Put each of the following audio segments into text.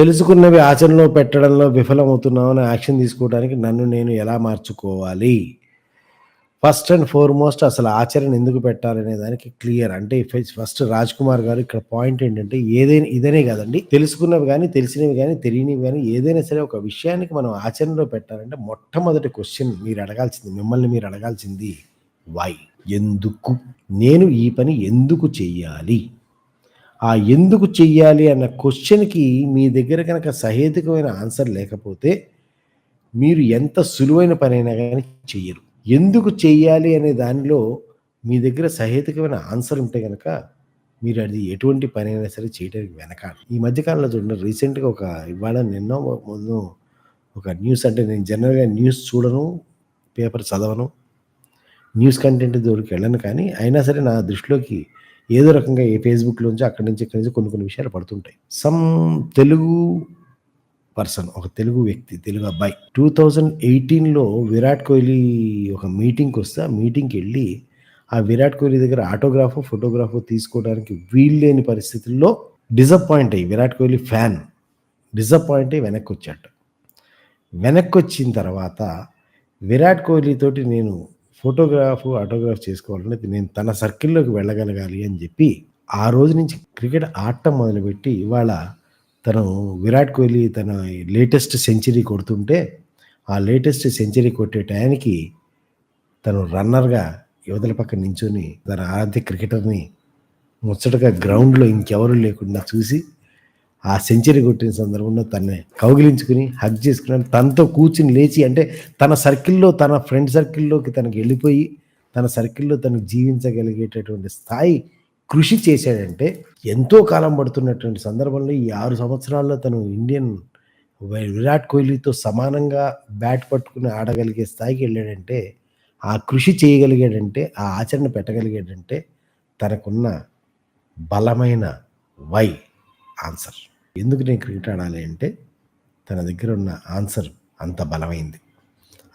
తెలుసుకున్నవి ఆచరణలో పెట్టడంలో విఫలమవుతున్నామని యాక్షన్ తీసుకోవడానికి నన్ను నేను ఎలా మార్చుకోవాలి? ఫస్ట్ అండ్ ఫార్మోస్ట్ అసలు ఆచరణ ఎందుకు పెట్టాలనే దానికి క్లియర్. అంటే ఫస్ట్ రాజ్ కుమార్ గారు ఇక్కడ పాయింట్ ఏంటంటే ఏదైనా ఇదనే కాదండి. తెలుసుకున్నవి కానీ తెలిసినవి కానీ తెలియనివి కానీ ఏదైనా సరే ఒక విషయానికి మనం ఆచరణలో పెట్టాలంటే మొట్టమొదటి క్వశ్చన్ మీరు అడగాల్సింది మిమ్మల్ని మీరు అడగాల్సింది వై ఎందుకు? నేను ఈ పని ఎందుకు చెయ్యాలి? ఆ ఎందుకు చెయ్యాలి అన్న క్వశ్చన్కి మీ దగ్గర కనుక సహేతుకమైన ఆన్సర్ లేకపోతే మీరు ఎంత సులువైన పనైనా కానీ చెయ్యరు. ఎందుకు చెయ్యాలి అనే దానిలో మీ దగ్గర సహేతుకమైన ఆన్సర్ ఉంటే కనుక మీరు అది ఎటువంటి పని అయినా సరే చేయడానికి వెనకాలి. ఈ మధ్యకాలంలో చూడండి రీసెంట్గా ఒక ఇవాళ నిన్న ముందు ఒక న్యూస్ అంటే నేను జనరల్గా న్యూస్ చూడను పేపర్ చదవను. న్యూస్ కంటెంట్ దొరికి వెళ్ళను కానీ అయినా సరే నా దృష్టిలోకి ఏదో రకంగా ఏ ఫేస్బుక్లోంచి అక్కడి నుంచి ఇక్కడి నుంచి కొన్ని కొన్ని విషయాలు పడుతుంటాయి. సమ్ తెలుగు పర్సన్ ఒక తెలుగు వ్యక్తి తెలుగు అబ్బాయి టూ థౌజండ్ ఎయిటీన్లో విరాట్ కోహ్లీ ఒక మీటింగ్కి వస్తే ఆ మీటింగ్కి వెళ్ళి ఆ విరాట్ కోహ్లీ దగ్గర ఆటోగ్రాఫ్ ఫోటోగ్రాఫ్ తీసుకోవడానికి వీల్లేని పరిస్థితుల్లో డిసప్పాయింట్ అయ్యి విరాట్ కోహ్లీ ఫ్యాన్ డిసప్పాయింట్ అయ్యి వెనక్కి వచ్చాట వెనక్కి వచ్చిన తర్వాత విరాట్ కోహ్లీ తోటి నేను ఫోటోగ్రాఫ్ ఆటోగ్రాఫ్ చేసుకోవాలంటే నేను తన సర్కిల్లోకి వెళ్ళగలగాలి అని చెప్పి ఆ రోజు నుంచి క్రికెట్ ఆడటం మొదలుపెట్టి ఇవాళ తను విరాట్ కోహ్లీ తన లేటెస్ట్ సెంచరీ కొడుతుంటే ఆ లేటెస్ట్ సెంచరీ కొట్టే టయానికి తను రన్నర్గా యువతల పక్క నించుని తన ఆరాధ్య క్రికెటర్ని ముచ్చటగా గ్రౌండ్లో ఇంకెవరు లేకుండా చూసి ఆ సెంచరీ కొట్టిన సందర్భంలో తనని కౌగిలించుకుని హగ్ చేసుకుని తనతో కూర్చుని లేచి అంటే తన సర్కిల్లో తన ఫ్రెండ్ సర్కిల్లోకి తనకి వెళ్ళిపోయి తన సర్కిల్లో తను జీవించగలిగేటటువంటి స్థాయి కృషి చేశాడంటే ఎంతో కాలం పడుతున్నటువంటి సందర్భంలో ఈ ఆరు సంవత్సరాల్లో తను ఇండియన్ విరాట్ కోహ్లీతో సమానంగా బ్యాట్ పట్టుకుని ఆడగలిగే స్థాయికి వెళ్ళాడంటే ఆ కృషి చేయగలిగాడంటే ఆ ఆచరణ పెట్టగలిగాడంటే తనకున్న బలమైన వై ఆన్సర్. ఎందుకు నేను క్రికెట్ ఆడాలి అంటే తన దగ్గర ఉన్న ఆన్సర్ అంత బలమైంది.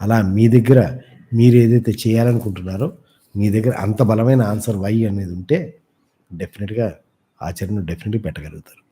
అలా మీ దగ్గర మీరు ఏదైతే చేయాలనుకుంటున్నారో మీ దగ్గర అంత బలమైన ఆన్సర్ వై అనేది ఉంటే డెఫినెట్గా ఆచరణ డెఫినెట్గా పెట్టగలుగుతారు.